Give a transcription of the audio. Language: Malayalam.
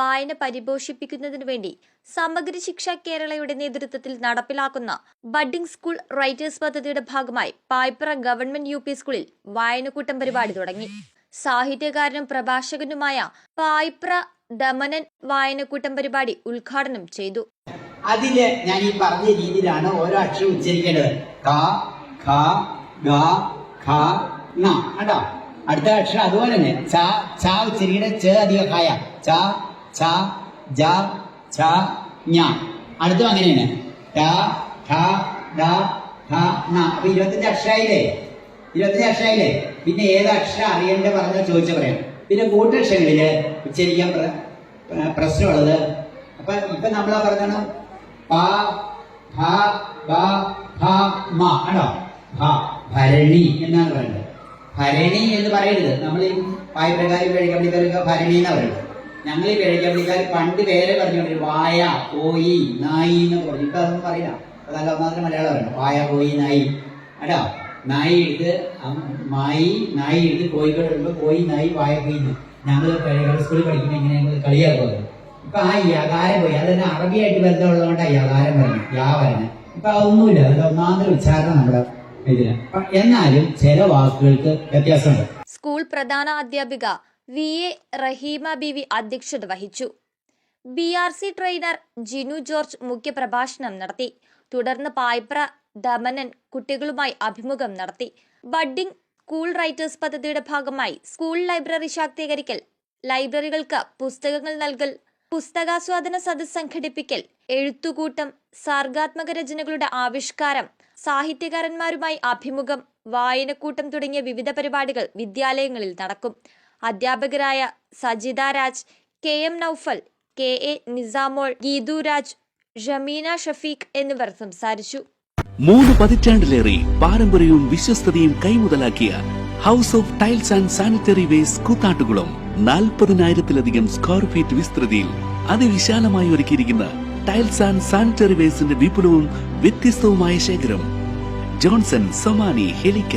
വായന പരിപോഷിപ്പിക്കുന്നതിനു വേണ്ടി സമഗ്ര ശിക്ഷ കേരളയുടെ നേതൃത്വത്തിൽ നടപ്പിലാക്കുന്ന ബഡ്ഡിംഗ് സ്കൂൾ റൈറ്റേഴ്സ് പദ്ധതിയുടെ ഭാഗമായി പായ്പ്ര ഗവൺമെന്റ് യു സ്കൂളിൽ വായനക്കൂട്ടം പരിപാടി തുടങ്ങി. സാഹിത്യകാരനും പ്രഭാഷകനുമായ പായ്പ്ര ദമനൻ വായനക്കൂട്ടം പരിപാടി ഉദ്ഘാടനം ചെയ്തു. അതിൽ ഞാൻ ഈ പറഞ്ഞ രീതിയിലാണ് ഓരോ അക്ഷരം ഉച്ചരിക്കേണ്ടത്. ക ഗ ഖ ന അടുത്ത അക്ഷരം അതുപോലെ തന്നെ. ച ച ഉച്ചരിക്കേണ്ട ച അധികം കായ ച ച ജ ഛ ഞ അടുത്തും അങ്ങനെയാണ്. ട ഠ ഡ ഠ ന അപ്പൊ ഇരുപത്തഞ്ച് അക്ഷരായില്ലേ? ഇരുപത്തഞ്ച് അക്ഷരായില്ലേ? പിന്നെ ഏത് അക്ഷരം അറിയേണ്ട പറഞ്ഞാൽ ചോദിച്ചാൽ പറയാം. പിന്നെ കൂട്ടക്ഷരങ്ങളിൽ ഉച്ചരിക്കാൻ പ്ര- പ്ര- പ്രശ്നമുള്ളത്. അപ്പൊ ഇപ്പൊ നമ്മളാ പറഞ്ഞാണ് പ ഭ ബ ഭ മ. ആണോ? ഭ ഭരണി എന്നാണ് പറയുന്നത്. ഭരണി എന്ന് പറയരുത്. നമ്മൾ ഈ പായ്പ്രകാരി കഴിക്കാൻ ഭരണി എന്നാ പറയുന്നത്. ഞങ്ങൾ ഈ വെഴിക്കപ്പള്ളിക്കാർ പണ്ട് പേരെ പറഞ്ഞു വായ കോയി നായി എന്ന് പറഞ്ഞു. ഇപ്പൊ അതൊന്നും പറയില്ല. അതല്ല ഒന്നാമത്തെ മലയാളം പറയണം. വായ കോയി നായി. അടാ നായി എടുത്ത് മായി നായി എടുത്ത് കോഴിക്കോട് വരുമ്പോ കോയി നായി വായ കോയി ഞങ്ങൾ സ്കൂളിൽ പഠിക്കുമ്പോൾ ഇങ്ങനെ ഞങ്ങൾ കളിയാക്കുന്നത് ഇപ്പൊ ആ യകാരം പോയി. അതന്നെ അറബിയായിട്ട് ബന്ധമുള്ളതുകൊണ്ട് ആ യകാരം പറഞ്ഞു യാ പറഞ്ഞു ഇപ്പൊ അതൊന്നുമില്ല. അതിന്റെ ഒന്നാമത്തെ ഉച്ചാരണം നമ്മുടെ ഇതിന് എന്നാലും ചില വാക്കുകൾക്ക് വ്യത്യാസമുണ്ട്. സ്കൂൾ പ്രധാന അധ്യാപിക വി. എ. റഹീമ ബിവി അധ്യക്ഷത വഹിച്ചു. B. R. C. Trainer Jinu George മുഖ്യപ്രഭാഷണം നടത്തി. തുടർന്ന് പായ്പ്ര ദമനൻ കുട്ടികളുമായി അഭിമുഖം നടത്തി. ബഡ്ഡിംഗ് സ്കൂൾ റൈറ്റേഴ്സ് പദ്ധതിയുടെ ഭാഗമായി സ്കൂൾ ലൈബ്രറി ശാക്തീകരിക്കൽ ലൈബ്രറികൾക്ക് പുസ്തകങ്ങൾ നൽകൽ പുസ്തകാസ്വാദന സദസ് സംഘടിപ്പിക്കൽ എഴുത്തുകൂട്ടം സർഗാത്മക രചനകളുടെ ആവിഷ്കാരം സാഹിത്യകാരന്മാരുമായി അഭിമുഖം വായനക്കൂട്ടം തുടങ്ങിയ വിവിധ പരിപാടികൾ വിദ്യാലയങ്ങളിൽ നടക്കും. അധ്യാപകരായ Sajitha Raj K M Noufal K A Nisamol Geethu Raj Shameena Shafeeq എന്നിവർ സംസാരിച്ചു. മൂന്ന് പതിറ്റാണ്ടിലേറെ പാരമ്പര്യവും വിശ്വസ്തതയും കൈമുതലാക്കിയ house of tiles and sanitary waste Koothattukulam നാൽപ്പതിനായിരത്തിലധികം സ്ക്വയർ ഫീറ്റ് വിസ്തൃതിയിൽ അതിവിശാലമായി ഒരുക്കിയിരിക്കുന്ന ടൈൽസ് ആൻഡ് സാനിറ്ററി വേസ്റ്റിന്റെ വിപുലവും വ്യത്യസ്തവുമായ ശേഖരം. ജോൺസൺ സൊമാനി ഹെലിക്ക